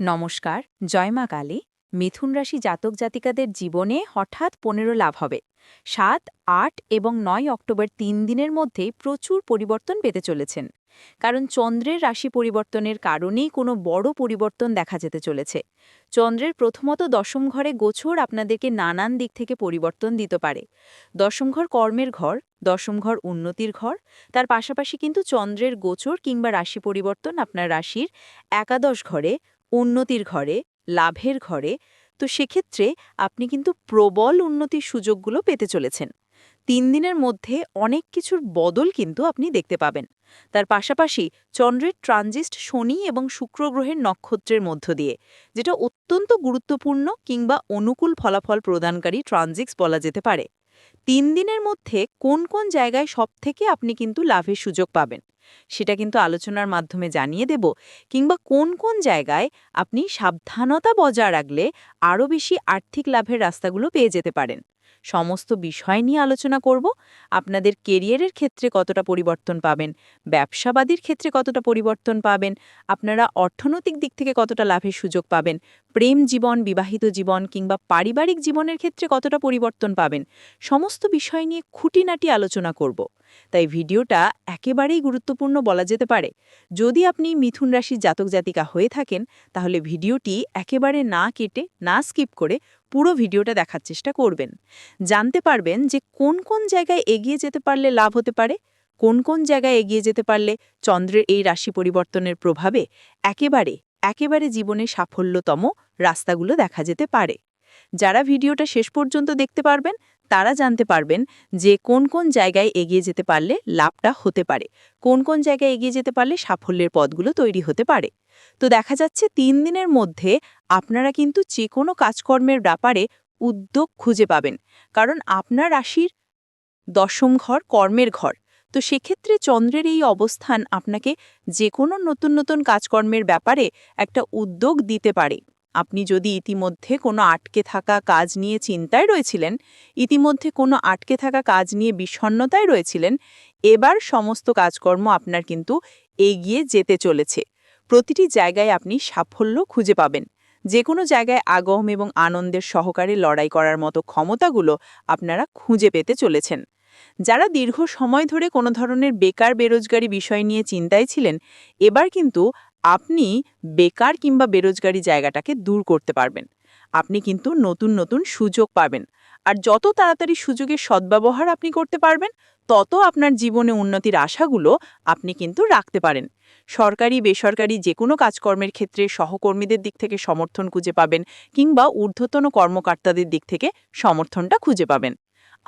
নমস্কার, জয় মা কালী। মিথুন রাশি জাতক জাতিকাদের জীবনে হঠাৎ পনেরো লাভ হবে। সাত, আট এবং নয় অক্টোবর তিন দিনের মধ্যে প্রচুর পরিবর্তন পেতে চলেছেন। কারণ চন্দ্রের রাশি পরিবর্তনের কারণেই কোনো বড় পরিবর্তন দেখা যেতে চলেছে। চন্দ্রের প্রথমত দশম ঘরে গোছর আপনাদেরকে নানান দিক থেকে পরিবর্তন দিতে পারে। দশম ঘর কর্মের ঘর, দশম ঘর উন্নতির ঘর, তার পাশাপাশি কিন্তু চন্দ্রের গোচর কিংবা রাশি পরিবর্তন আপনার রাশির একাদশ ঘরে উন্নতির ঘরে, লাভের ঘরে, তো সেক্ষেত্রে আপনি কিন্তু প্রবল উন্নতির সুযোগগুলো পেতে চলেছেন। তিন দিনের মধ্যে অনেক কিছুর বদল কিন্তু আপনি দেখতে পাবেন। তার পাশাপাশি চন্দ্রের ট্রানজিস্ট শনি এবং শুক্র গ্রহের নক্ষত্রের মধ্য দিয়ে, যেটা অত্যন্ত গুরুত্বপূর্ণ কিংবা অনুকূল ফলাফল প্রদানকারী ট্রানজিক্স বলা যেতে পারে। তিন দিনের মধ্যে কোন কোন জায়গায় সব থেকে আপনি কিন্তু লাভের সুযোগ পাবেন? সেটা কিন্তু আলোচনার মাধ্যমে জানিয়ে দেব, কিংবা কোন কোন জায়গায় আপনি সাবধানতা বজায় রাখলে আরও বেশি আর্থিক লাভের রাস্তাগুলো পেয়ে যেতে পারেন। সমস্ত বিষয় নিয়ে আলোচনা করব। আপনাদের কেরিয়ারের ক্ষেত্রে কতটা পরিবর্তন পাবেন? ব্যবসাবাদীর ক্ষেত্রে কতটা পরিবর্তন পাবেন? আপনারা অর্থনৈতিক দিক থেকে কতটা লাভের সুযোগ পাবেন? প্রেম জীবন, বিবাহিত জীবন কিংবা পারিবারিক জীবনের ক্ষেত্রে কতটা পরিবর্তন পাবেন? সমস্ত বিষয় নিয়ে খুঁটিনাটি আলোচনা করব। তাই ভিডিওটা একেবারেই গুরুত্বপূর্ণ বলা যেতে পারে। যদি আপনি মিথুন রাশির জাতক জাতিকা হয়ে থাকেন, তাহলে ভিডিওটি একেবারে না কেটে, না স্কিপ করে পুরো ভিডিওটা দেখার চেষ্টা করবেন। জানতে পারবেন যে কোন কোন জায়গায় এগিয়ে যেতে পারলে লাভ হতে পারে, কোন কোন জায়গায় এগিয়ে যেতে পারলে চন্দ্রের এই রাশি পরিবর্তনের প্রভাবে একেবারে একেবারে জীবনে সাফল্যতম রাস্তাগুলো দেখা যেতে পারে। যারা ভিডিওটা শেষ পর্যন্ত দেখতে পারবেন, তারা জানতে পারবেন যে কোন কোন জায়গায় এগিয়ে যেতে পারলে লাভটা হতে পারে, কোন কোন জায়গায় এগিয়ে যেতে পারলে সাফল্যের পদগুলো তৈরি হতে পারে। তো দেখা যাচ্ছে তিন দিনের মধ্যে আপনারা কিন্তু যে কোনো কাজকর্মের ব্যাপারে উদ্যোগ খুঁজে পাবেন। কারণ আপনার রাশির দশম ঘর কর্মের ঘর। তো সেক্ষেত্রে চন্দ্রের এই অবস্থান আপনাকে যে কোনো নতুন নতুন কাজকর্মের ব্যাপারে একটা উদ্যোগ দিতে পারে। আপনি যদি ইতিমধ্যে কোনো আটকে থাকা কাজ নিয়ে চিন্তায় রয়েছিলেন, ইতিমধ্যে কোনো আটকে থাকা কাজ নিয়ে বিষণ্নতায় রয়েছিলেন, এবার সমস্ত কাজকর্ম আপনার কিন্তু এগিয়ে যেতে চলেছে। প্রতিটি জায়গায় আপনি সাফল্য খুঁজে পাবেন। যে কোনো জায়গায় আগম এবং আনন্দের সহকারে লড়াই করার মতো ক্ষমতাগুলো আপনারা খুঁজে পেতে চলেছেন। যারা দীর্ঘ সময় ধরে কোনো ধরনের বেকার বেরোজগারি বিষয় নিয়ে চিন্তায় ছিলেন, এবার কিন্তু আপনি বেকার কিংবা বেরোজগারি জায়গাটাকে দূর করতে পারবেন। আপনি কিন্তু নতুন নতুন সুযোগ পাবেন। আর যত তাড়াতাড়ি সুযোগের সদ্ব্যবহার আপনি করতে পারবেন, তত আপনার জীবনে উন্নতির আশাগুলো আপনি কিন্তু রাখতে পারেন। সরকারি, বেসরকারি যে কোনো কাজকর্মের ক্ষেত্রে সহকর্মীদের দিক থেকে সমর্থন খুঁজে পাবেন কিংবা ঊর্ধ্বতন কর্মকর্তাদের দিক থেকে সমর্থনটা খুঁজে পাবেন।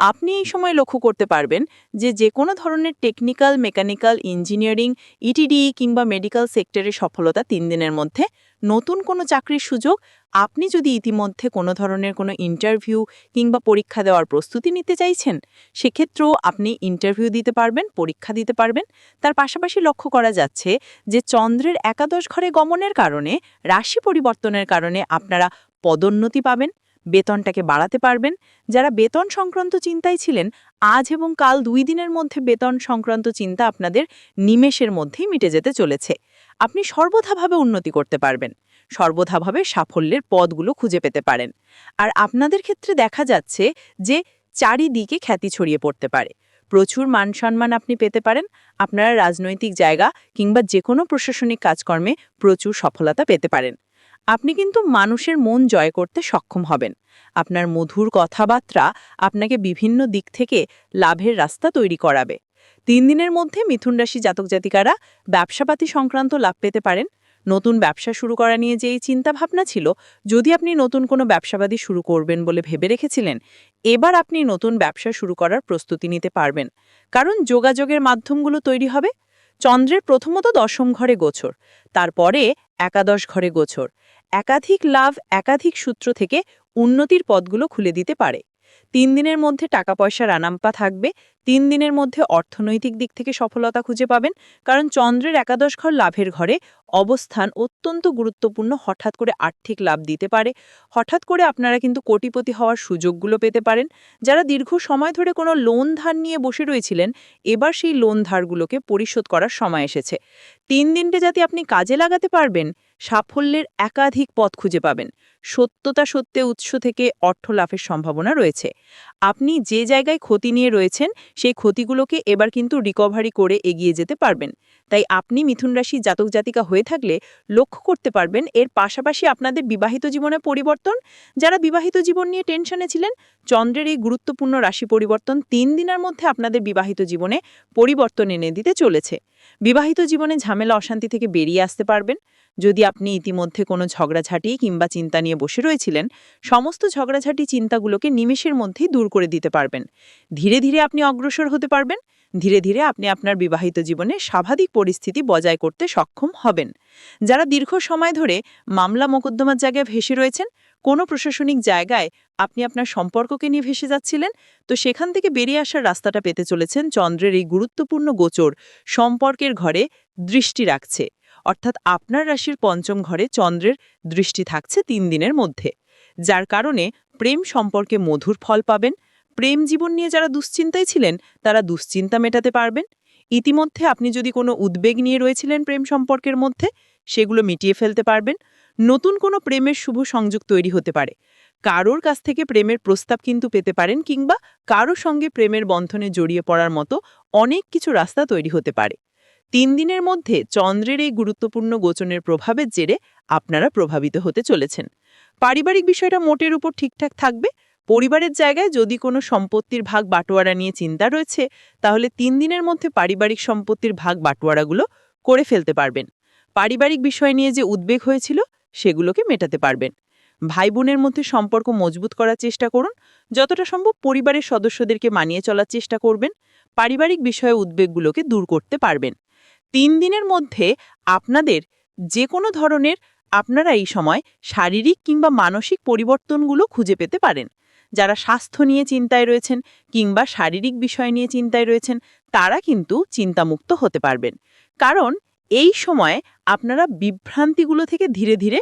আপনি এই সময় লক্ষ্য করতে পারবেন যে যে কোনো ধরনের টেকনিক্যাল মেকানিক্যাল ইঞ্জিনিয়ারিং ইটিডি কিংবা মেডিকেল সেক্টরের সফলতা তিন দিনের মধ্যে। নতুন কোনো চাকরির সুযোগ, আপনি যদি ইতিমধ্যে কোনো ধরনের কোনো ইন্টারভিউ কিংবা পরীক্ষা দেওয়ার প্রস্তুতি নিতে চাইছেন, সেক্ষেত্রেও আপনি ইন্টারভিউ দিতে পারবেন, পরীক্ষা দিতে পারবেন। তার পাশাপাশি লক্ষ্য করা যাচ্ছে যে চন্দ্রের একাদশ ঘরে গমনের কারণে, রাশি পরিবর্তনের কারণে আপনারা পদোন্নতি পাবেন। বেতনটাকে বাড়াতে পারবেন। যারা বেতন সংক্রান্ত চিন্তায় ছিলেন, আজ এবং কাল দুই দিনের মধ্যে বেতন সংক্রান্ত চিন্তা আপনাদের নিমেষের মধ্যেই মিটে যেতে চলেছে। আপনি সর্বথাভাবে উন্নতি করতে পারবেন। সর্বথাভাবে সাফল্যের পদগুলো খুঁজে পেতে পারেন। আর আপনাদের ক্ষেত্রে দেখা যাচ্ছে যে চারিদিকে খ্যাতি ছড়িয়ে পড়তে পারে। প্রচুর মান সম্মান আপনি পেতে পারেন। আপনারা রাজনৈতিক জায়গা কিংবা যে কোনো প্রশাসনিক কাজকর্মে প্রচুর সফলতা পেতে পারেন। আপনি কিন্তু মানুষের মন জয় করতে সক্ষম হবেন। আপনার মধুর কথাবার্তা আপনাকে বিভিন্ন দিক থেকে লাভের রাস্তা তৈরি করাবে। তিন দিনের মধ্যে মিথুন রাশি জাতক জাতিকারা ব্যবসাপাতি সংক্রান্ত লাভ পেতে পারেন। নতুন ব্যবসা শুরু করা নিয়ে যে এই চিন্তাভাবনা ছিল, যদি আপনি নতুন কোনো ব্যবসাবাদী শুরু করবেন বলে ভেবে রেখেছিলেন, এবার আপনি নতুন ব্যবসা শুরু করার প্রস্তুতি নিতে পারবেন। কারণ যোগাযোগের মাধ্যমগুলো তৈরি হবে। চন্দ্রের প্রথমত দশম ঘরে গোছর তারপরে একাদশ ঘরে গোছর। একাধিক লাভ একাধিক সূত্র থেকে উন্নতির পদগুলো খুলে দিতে পারে। তিন দিনের মধ্যে টাকা পয়সার আনাম্পা থাকবে। তিন দিনের মধ্যে অর্থনৈতিক দিক থেকে সফলতা খুঁজে পাবেন। কারণ চন্দ্রের একাদশ ঘর লাভের ঘরে অবস্থান অত্যন্ত গুরুত্বপূর্ণ। হঠাৎ করে আর্থিক লাভ দিতে পারে। হঠাৎ করে আপনারা কিন্তু কোটিপতি হওয়ার সুযোগগুলো পেতে পারেন। যারা দীর্ঘ সময় ধরে কোনো লোন ধার নিয়ে বসে রয়েছিলেন, এবার সেই লোন ধারগুলোকে পরিশোধ করার সময় এসেছে। তিন দিনটা যাতে আপনি কাজে লাগাতে পারবেন, সাফল্যের একাধিক পথ খুঁজে পাবেন। সত্যতা সত্যে উৎস থেকে অর্থ লাভের সম্ভাবনা রয়েছে। আপনি যে জায়গায় ক্ষতি নিয়ে রয়েছেন, সেই ক্ষতিগুলোকে এবার কিন্তু রিকভারি করে এগিয়ে যেতে পারবেন। তাই আপনি মিথুন রাশি জাতক জাতিকা হয়ে থাকলে লক্ষ্য করতে পারবেন, এর পাশাপাশি আপনাদের বিবাহিত জীবনে পরিবর্তন। যারা বিবাহিত জীবন নিয়ে টেনশনে ছিলেন, চন্দ্রের এই গুরুত্বপূর্ণ রাশি পরিবর্তন তিন দিনের মধ্যে আপনাদের বিবাহিত জীবনে পরিবর্তন এনে দিতে চলেছে। বিবাহিত জীবনে ঝামেলা, অশান্তি থেকে বেরিয়ে আসতে পারবেন। যদি আপনি ইতিমধ্যে কোনো ঝগড়াঝাঁটি কিংবা চিন্তা নিয়ে বসে রয়েছিলেন, সমস্ত ঝগড়াঝাটি চিন্তাগুলোকে নিমেষের মধ্যেই দূর করে দিতে পারবেন। ধীরে ধীরে আপনি অগ্রসর হতে পারবেন, ধীরে ধীরে আপনি আপনার বিবাহিত জীবনে স্বাভাবিক পরিস্থিতি বজায় করতে সক্ষম হবেন। যারা দীর্ঘ সময় ধরে মামলা মোকদ্দমার জায়গায় ভেসে রয়েছেন, কোনো প্রশাসনিক জায়গায় আপনি আপনার সম্পর্ককে নিয়ে ভেসে যাচ্ছিলেন, তো সেখান থেকে বেরিয়ে আসার রাস্তাটা পেতে চলেছেন চন্দ্রের এই গুরুত্বপূর্ণ গোচর, সম্পর্কের ঘরে দৃষ্টি রাখছে। অর্থাৎ আপনার রাশির পঞ্চম ঘরে চন্দ্রের দৃষ্টি থাকছে তিন দিনের মধ্যে। যার কারণে প্রেম সম্পর্কে মধুর ফল পাবেন। প্রেম জীবন নিয়ে যারা দুশ্চিন্তায় ছিলেন, তারা দুশ্চিন্তা মেটাতে পারবেন। ইতিমধ্যে আপনি যদি কোনো উদ্বেগ নিয়ে রয়েছিলেন প্রেম সম্পর্কের মধ্যে, সেগুলো মিটিয়ে ফেলতে পারবেন। নতুন কোনো প্রেমের শুভ সংযোগ তৈরি হতে পারে। কারোর কাছ থেকে প্রেমের প্রস্তাব কিন্তু পেতে পারেন কিংবা কারও সঙ্গে প্রেমের বন্ধনে জড়িয়ে পড়ার মতো অনেক কিছু রাস্তা তৈরি হতে পারে। তিন দিনের মধ্যে চন্দ্রের এই গুরুত্বপূর্ণ গোচনের প্রভাবের জেরে আপনারা প্রভাবিত হতে চলেছেন। পারিবারিক বিষয়টা মোটের উপর ঠিকঠাক থাকবে। পরিবারের জায়গায় যদি কোনো সম্পত্তির ভাগ বাটোয়ারা নিয়ে চিন্তা রয়েছে, তাহলে তিন দিনের মধ্যে পারিবারিক সম্পত্তির ভাগ বাটোয়ারাগুলো করে ফেলতে পারবেন। পারিবারিক বিষয় নিয়ে যে উদ্বেগ হয়েছিল, সেগুলোকে মেটাতে পারবেন। ভাই বোনের মধ্যে সম্পর্ক মজবুত করার চেষ্টা করুন। যতটা সম্ভব পরিবারের সদস্যদেরকে মানিয়ে চলার চেষ্টা করবেন। পারিবারিক বিষয়ে উদ্বেগগুলোকে দূর করতে পারবেন। তিন দিনের মধ্যে আপনাদের যে কোনো ধরনের আপনারা এই সময় শারীরিক কিংবা মানসিক পরিবর্তনগুলো খুঁজে পেতে পারেন। যারা স্বাস্থ্য নিয়ে চিন্তায় রয়েছেন কিংবা শারীরিক বিষয় নিয়ে চিন্তায় রয়েছেন, তারা কিন্তু চিন্তামুক্ত হতে পারবেন। কারণ এই সময়ে আপনারা বিভ্রান্তিগুলো থেকে ধীরে ধীরে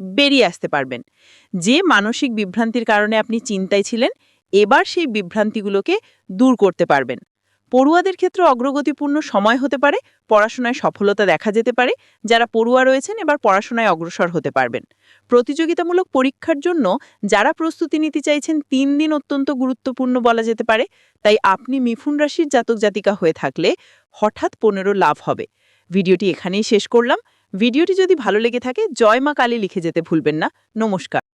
বেরিয়ে আসতে পারবেন। যে মানসিক বিভ্রান্তির কারণে আপনি চিন্তায় ছিলেন, এবার সেই বিভ্রান্তিগুলোকে দূর করতে পারবেন। পড়ুয়াদের ক্ষেত্রে অগ্রগতিপূর্ণ সময় হতে পারে, পড়াশোনায় সফলতা দেখা যেতে পারে, যারা পড়ুয়া রয়েছেন এবার পড়াশোনায় অগ্রসর হতে পারবেন। প্রতিযোগিতামূলক পরীক্ষার জন্য যারা প্রস্তুতি নিতে চাইছেন, তিন দিন অত্যন্ত গুরুত্বপূর্ণ বলা যেতে পারে। তাই আপনি মিফুন রাশির জাতক জাতিকা হয়ে থাকলে হঠাৎ পনেরো লাভ হবে। ভিডিওটি এখানেই শেষ করলাম। ভিডিওটি যদি ভালো লেগে থাকে, জয় মা কালী লিখে যেতে ভুলবেন না। নমস্কার।